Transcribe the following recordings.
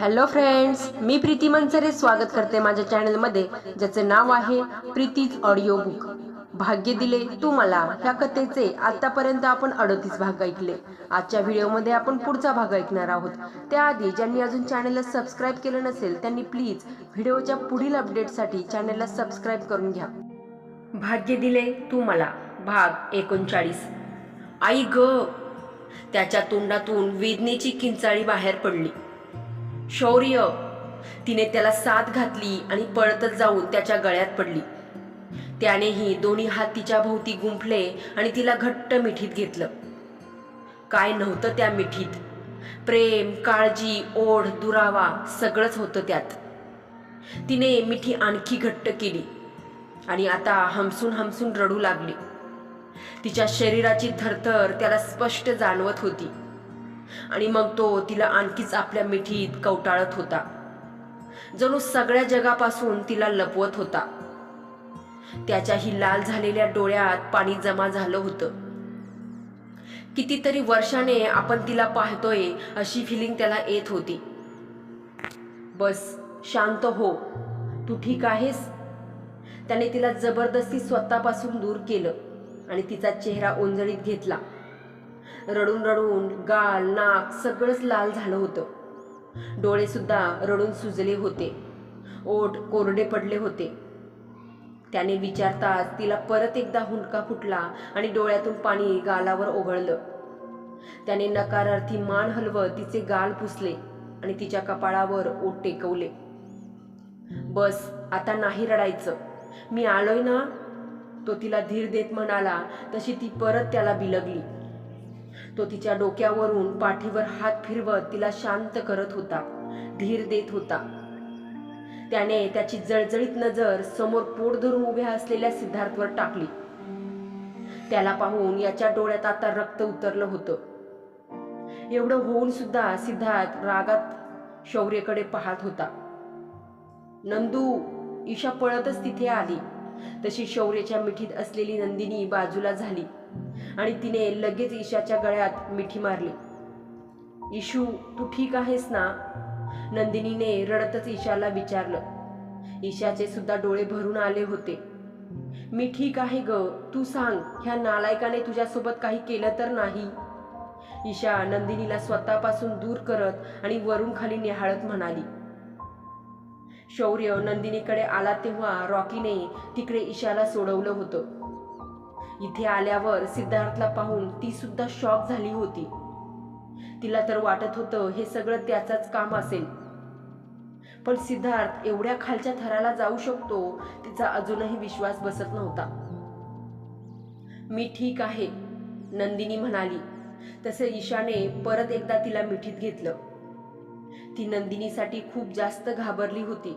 Hello friends मी प्रीती मनसरे स्वागत करते माझ्या चॅनलमध्ये ज्याचे नाव आहे प्रीतीज ऑडिओ बुक भाग्य दिले तू मला. ह्या कथेचे आतापर्यंत आपण अडतीस भाग ऐकले. आजच्या व्हिडिओमध्ये आपण पुढचा भाग ऐकणार आहोत. त्याआधी ज्यांनी अजून चॅनलला सबस्क्राईब केलं नसेल त्यांनी प्लीज व्हिडिओच्या पुढील अपडेटसाठी चॅनलला सबस्क्राईब करून घ्या. भाग्य दिले तू मला. भाग एकोणचाळीस. आई ग! त्याच्या तोंडातून वेदनेची किंचाळी बाहेर पडली. शौर्य. तिने त्याला साथ घातली आणि पळतच जाऊन त्याच्या गळ्यात पडली. त्यानेही दोन्ही हात तिच्या भोवती गुंफले आणि तिला घट्ट मिठीत घेतलं. काय नव्हतं त्या मिठीत. प्रेम काळजी ओढ दुरावा सगळंच होतं त्यात. तिने मिठी आणखी घट्ट केली आणि आता हमसून हमसून रडू लागली. तिच्या शरीराची थरथर त्याला स्पष्ट जाणवत होती. आणि मग तो तिला आणखीच आपल्या मिठीत कवटाळत होता. जणू सगळ्या जगापासून तिला लपवत होता. त्याच्याही लाल झालेल्या डोळ्यात पाणी जमा झालं होतं. कितीतरी वर्षाने आपण तिला पाहतोय अशी फिलिंग त्याला येत होती. बस शांत हो. तू ठीक आहेस? त्याने तिला जबरदस्ती स्वतःपासून दूर केलं आणि तिचा चेहरा ओंजळीत घेतला. रडून रडून गाल नाक सगळंच लाल झालं होतं. डोळेसुद्धा रडून सुजले होते. ओठ कोरडे पडले होते. त्याने विचारताच तिला परत एकदा हुंडका फुटला आणि डोळ्यातून पाणी गालावर ओघळलं. त्याने नकारार्थी मान हलवत तिचे गाल पुसले आणि तिच्या कपाळावर ओठ टेकवले. बस आता नाही रडायचं. मी आलोय ना? तो तिला धीर देत म्हणाला तशी ती परत त्याला बिलगली. तो तिच्या डोक्यावरून पाठीवर हात फिरवत तिला शांत करत होता धीर देत होता. त्याने त्याची जळजळीत नजर समोर पोट धरून उभ्या असलेल्या सिद्धार्थवर टाकली. त्याला पाहून याच्या डोळ्यात आता रक्त उतरलं होतं. एवढं होऊन सुद्धा सिद्धार्थ रागात शौर्यकडे पाहत होता. नंदू ईशा पळतच तिथे आली. तशी शौर्याच्या मिठीत असलेली नंदिनी बाजूला झाली आणि तिने लगेच ईशाच्या गळ्यात मिठी मारली. इशू तू ठीक आहेस ना? नंदिनीने रडतच ईशाला विचारलं. ईशाचे सुद्धा डोळे भरून आले होते. मी ठीक आहे ग तू सांग ह्या नालायकाने तुझ्यासोबत काही केलं तर नाही? ईशा नंदिनीला स्वतःपासून दूर करत आणि वरून खाली निहाळत म्हणाली. शौर्य नंदिनीकडे आला तेव्हा रॉकीने तिकडे ईशाला सोडवलं होतं. इथे आल्यावर सिद्धार्थला पाहून ती सुद्धा शॉक झाली होती. तिला तर वाटत होतं हे सगळं त्याचाच काम असेल. पण सिद्धार्थ एवढ्या खालच्या थराला जाऊ शकतो तिचा अजूनही विश्वास बसत नव्हता. मी ठीक आहे नंदिनी म्हणाली. तसे ईशाने परत एकदा तिला मिठीत घेतलं. ती नंदिनीसाठी खूप जास्त घाबरली होती.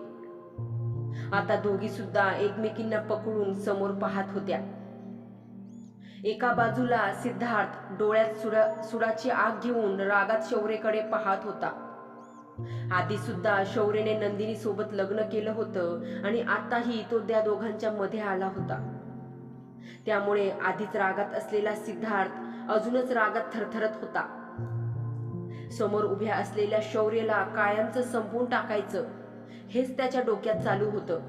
आता दोघी सुद्धा एकमेकींना पकडून समोर पाहत होत्या. एका बाजूला सिद्धार्थ डोळ्यात सुडा सुडाची आग घेऊन रागात शौर्यकडे पाहत होता. आधी सुद्धा शौर्यने नंदिनी सोबत लग्न केलं होतं आणि आताही तो त्या दोघांच्या मध्ये आला होता. त्यामुळे आधीच रागात असलेला सिद्धार्थ अजूनच रागात थरथरत होता. समोर उभ्या असलेल्या शौर्यला कायमचं संपवून टाकायचं हेच त्याच्या डोक्यात चालू होतं.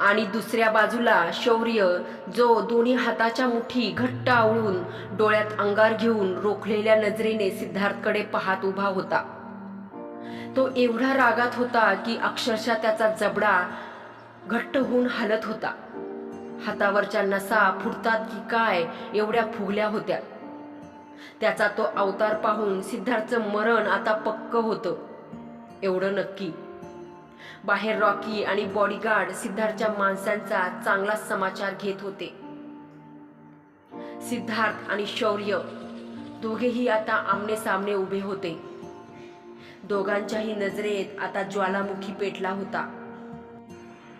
आणि दुसऱ्या बाजूला शौर्य जो दोन्ही हाताच्या मुठी घट्ट आवळून डोळ्यात अंगार घेऊन रोखलेल्या नजरेने सिद्धार्थकडे पाहत उभा होता. तो एवढा रागात होता की अक्षरशः त्याचा जबडा घट्ट होऊन हलत होता. हातावरच्या नसा फुटतात की काय एवढ्या फुगल्या होत्या. त्याचा तो अवतार पाहून सिद्धार्थचं मरण आता पक्क होतं. एवढं नक्की. बाहेर रॉकी आणि बॉडीगार्ड सिद्धार्थच्या माणसांचा चांगला समाचार घेत होते. सिद्धार्थ आणि शौर्य दोघेही आता आमने सामने उभे होते. दोघांच्याही नजरेत आता ज्वालामुखी पेटला होता.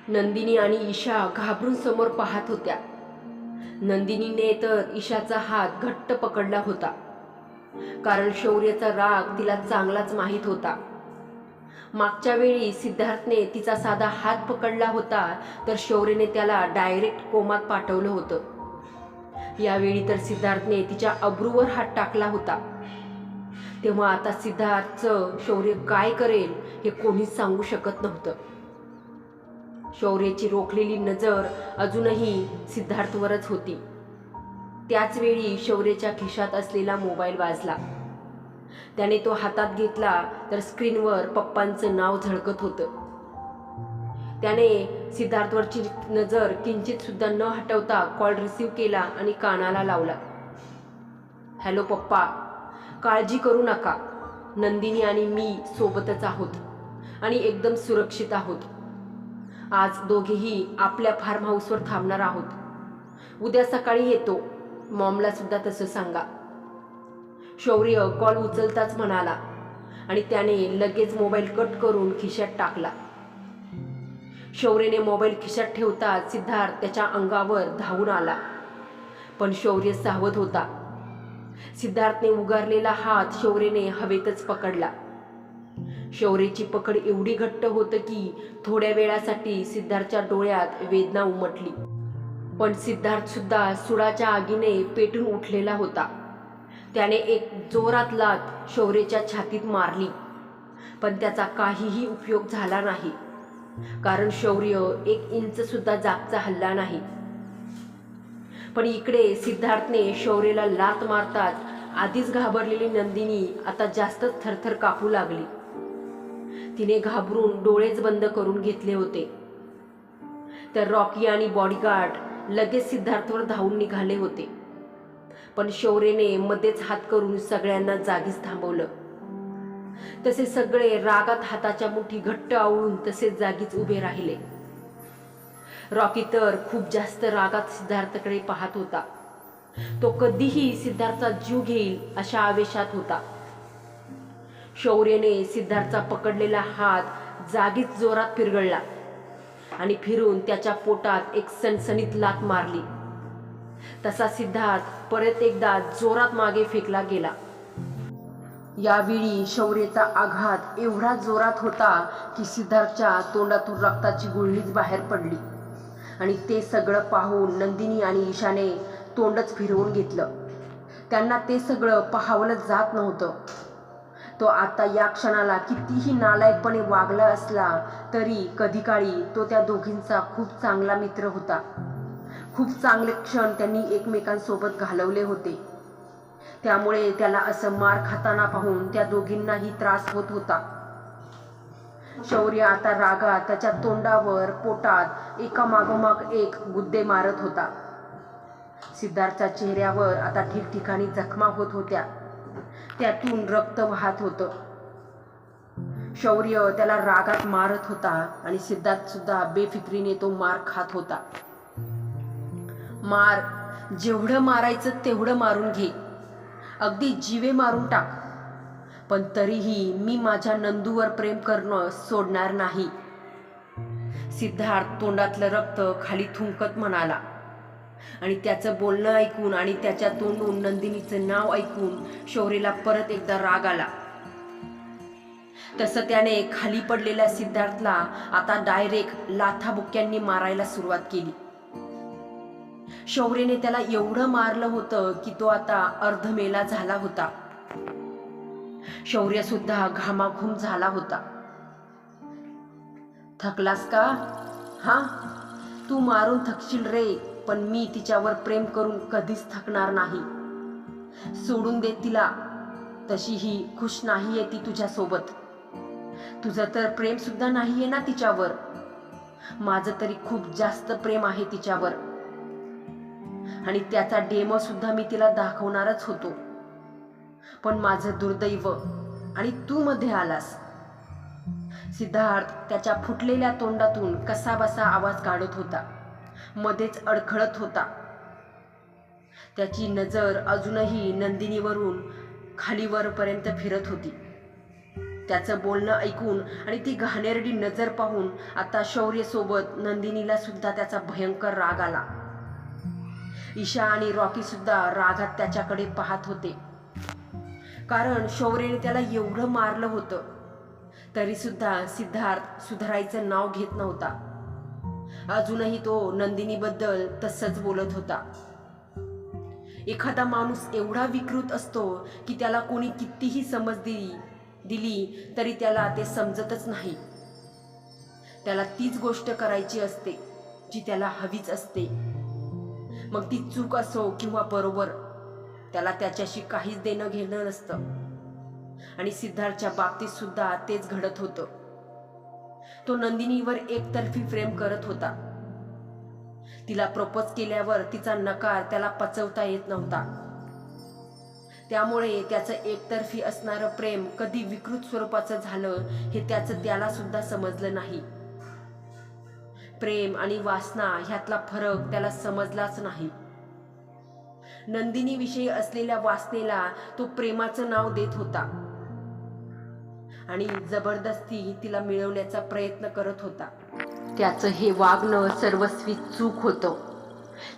नंदिनी आणि ईशा घाबरून समोर पाहत होत्या. नंदिनीने तर ईशाचा हात घट्ट पकडला होता. कारण शौर्यचा राग तिला चांगलाच माहीत होता. मागच्या वेळी सिद्धार्थने तिचा साधा हात पकडला होता तर शौर्यने त्याला डायरेक्ट कोमात पाठवलं होतं. यावेळी तर सिद्धार्थने तिच्या अब्रूवर हात टाकला होता. तेव्हा आता सिद्धार्थचं शौर्य काय करेल हे कोणीच सांगू शकत नव्हतं. शौर्याची रोखलेली नजर अजूनही सिद्धार्थवरच होती. त्याचवेळी शौर्याच्या खिशात असलेला मोबाईल वाजला. त्याने तो हातात घेतला तर स्क्रीनवर पप्पांचं नाव झळकत होतं. त्याने सिद्धार्थवरची नजर किंचित सुद्धा न हटवता कॉल रिसीव केला आणि कानाला लावला. हॅलो पप्पा काळजी करू नका. नंदिनी आणि मी सोबतच आहोत आणि एकदम सुरक्षित आहोत. आज दोघेही आपल्या फार्म हाऊसवर थांबणार आहोत. उद्या सकाळी येतो. मॉमला सुद्धा तसं सांगा. शौर्य कॉल उचलताच म्हणाला आणि त्याने लगेच मोबाईल कट करून खिशात टाकला. शौर्यने मोबाईल खिशात ठेवताच सिद्धार्थ त्याच्या अंगावर धावून आला. पण शौर्य सावध होता. सिद्धार्थने उगारलेला हात शौर्यने हवेतच पकडला. शौर्यची पकड एवढी घट्ट होतं की थोड्या वेळासाठी सिद्धार्थच्या डोळ्यात वेदना उमटली. पण सिद्धार्थ सुद्धा सुडाच्या आगीने पेटून उठलेला होता. त्याने एक जोरात लात शौर्यच्या छातीत मारली. पण त्याचा काहीही उपयोग झाला नाही. कारण शौर्य एक इंच सुद्धा जागचा हल्ला नाही. पण इकडे सिद्धार्थने शौर्यला लात मारताच आधीच घाबरलेली नंदिनी आता जास्तच थरथर कापू लागली. तिने घाबरून डोळेच बंद करून घेतले होते. तर रॉकी आणि बॉडीगार्ड लगेच सिद्धार्थवर धावून निघाले होते. पण शौर्यने मध्येच हात करून सगळ्यांना जागीच थांबवलं. तसे सगळे रागात हाताच्या मुठी घट्ट आवळून तसेच जागीच उभे राहिले. रॉकी तर खूप जास्त रागात सिद्धार्थकडे पाहत होता. तो कधीही सिद्धार्थचा जीव घेईल अशा आवेशात होता. शौर्यने सिद्धार्थचा पकडलेला हात जागीच जोरात फिरगळला आणि फिरून त्याच्या पोटात एक सणसणीत लात मारली. तसा सिद्धार्थ परत एकदा जोरात मागे फेकला गेला. यावेळी शौर्यचा आघात एवढा जोरात होता की सिद्धार्थच्या तोंडातून रक्ताची गुळणीच बाहेर पडली. आणि ते सगळं पाहून नंदिनी आणि ईशाने तोंडच फिरवून घेतलं. त्यांना ते सगळं पाहावलं जात नव्हतं. तो आता या क्षणाला कितीही नालायकपणे वागला असला तरी कधी काळी तो त्या दोघींचा खूप चांगला मित्र होता. खूप चांगले क्षण त्यांनी एकमेकांसोबत घालवले होते. त्यामुळे त्याला असं मार खाताना पाहून त्या दोघींनाही त्रास होत होता. शौर्य आता रागात त्याच्या तोंडावर पोटात एकामागोमाग एक गुद्दे मारत होता. सिद्धार्थच्या चेहऱ्यावर आता ठिकठिकाणी जखमा होत होत्या. त्यातून रक्त वाहत होतं. शौर्य त्याला रागात मारत होता आणि सिद्धार्थ सुद्धा बेफिक्रीने तो मार खात होता. मार. जेवढं मारायचं तेवढं मारून घे. अगदी जीवे मारून टाक. पण तरीही मी माझ्या नंदूवर प्रेम करणं सोडणार नाही. सिद्धार्थ तोंडातलं रक्त खाली थुंकत म्हणाला. आणि त्याचं बोलणं ऐकून आणि त्याच्या तोंडून नंदिनीचं नाव ऐकून शौर्यला परत एकदा राग आला. तसं त्याने खाली पडलेल्या सिद्धार्थला आता डायरेक्ट लाथाबुक्यांनी मारायला सुरुवात केली. शौर्यने त्याला एवढं मारलं होतं की तो आता अर्धमेला झाला होता. शौर्य सुद्धा घामाघूम झाला होता. थकलास का? हा? तू मारून थकशील रे पण मी तिच्यावर प्रेम करून कधीच थकणार नाही. सोडून दे तिला. तशी ही खुश नाहीये ती तुझ्यासोबत. तुझं तर प्रेम सुद्धा नाहीये ना तिच्यावर. माझं तरी खूप जास्त प्रेम आहे तिच्यावर. आणि त्याचा डेमो सुद्धा मी तिला दाखवणारच होतो. पण माझं दुर्दैव आणि तू मध्ये आलास. सिद्धार्थ त्याच्या फुटलेल्या तोंडातून कसा बसा आवाज काढत होता. मध्येच अडखळत होता. त्याची नजर अजूनही नंदिनीवरून खालीवरपर्यंत फिरत होती. त्याचं बोलणं ऐकून आणि ती घाणेरडी नजर पाहून आता शौर्यसोबत नंदिनीला सुद्धा त्याचा भयंकर राग आला. ईशा आणि रॉकी सुद्धा रागात त्याच्याकडे पाहत होते. कारण शौर्यने त्याला एवढं मारलं होतं. तरी सुद्धा सिद्धार्थ सुधारायचं नाव घेत नव्हता. अजूनही तो नंदिनीबद्दल तसंच बोलत होता. एखादा माणूस एवढा विकृत असतो की त्याला कोणी कितीही समज दिली दिली तरी त्याला ते समजतच नाही. त्याला तीच गोष्ट करायची असते जी त्याला हवीच असते. मग ती चूक असो किंवा बरोबर त्याला त्याच्याशी काहीच देणं घेणं नसतं. आणि सिद्धार्थच्या बाबतीत सुद्धा तेच घडत होतं. तो नंदिनीवर एकतर्फी प्रेम करत होता. तिला प्रपोज केल्यावर तिचा नकार त्याला पचवता येत नव्हता. त्यामुळे त्याचं एकतर्फी असणारं प्रेम कधी विकृत स्वरूपाचं झालं हे त्याचं त्याला सुद्धा समजलं नाही. प्रेम आणि वासना ह्यातला फरक त्याला समजलाच नाही. नंदिनीविषयी असलेल्या वासनेला तो प्रेमाचं नाव देत होता. आणि जबरदस्ती तिला मिळवण्याचा प्रयत्न करत होता. त्याचं हे वागणं सर्वस्वी चूक होतं.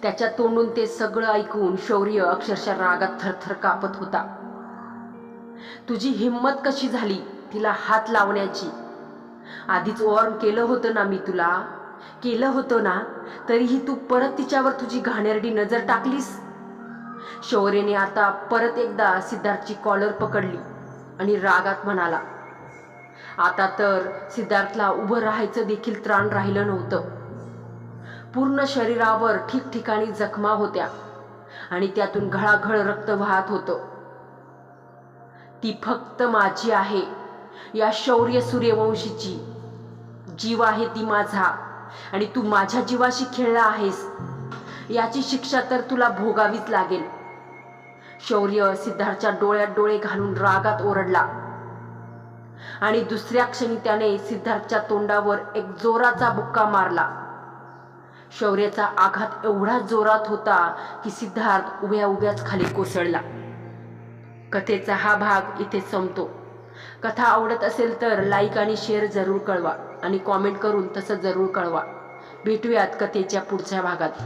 त्याच्या तोंडून ते सगळं ऐकून शौर्य अक्षरशः रागात थरथर कापत होता. तुझी हिंमत कशी झाली तिला हात लावण्याची? आधीच वॉर्न केलं होतं ना मी तुला? केलं होतं ना तरीही तू परत तिच्यावर तुझी घाणेरडी नजर टाकलीस? शौर्यने आता परत एकदा सिद्धार्थची कॉलर पकडली आणि रागात म्हणाला आता तर सिद्धार्थला उभं राहायचं देखील त्राण राहिलं नव्हतं. पूर्ण शरीरावर ठिकठिकाणी जखमा होत्या आणि त्यातून घळाघळ रक्त वाहत होतं. ती फक्त माझी आहे या शौर्य सूर्यवंशीची. जीव आहे ती माझा. आणि तू माझ्या जीवाशी खेळला आहेस. याची शिक्षा तर तुला भोगावीच लागेल. शौर्य सिद्धार्थच्या डोळ्यात डोळे घालून रागात ओरडला. आणि दुसऱ्या क्षणी त्याने सिद्धार्थच्या तोंडावर एक जोराचा बुक्का मारला. शौर्याचा आघात एवढा जोरात होता की सिद्धार्थ उभ्या उभ्याच खाली कोसळला. कथेचा हा भाग इथे संपतो. कथा आवडत असेल तर लाईक आणि शेअर जरूर कळवा. आणि कॉमेंट करून तसं जरूर कळवा. भेटूयात कथेच्या पुढच्या भागात.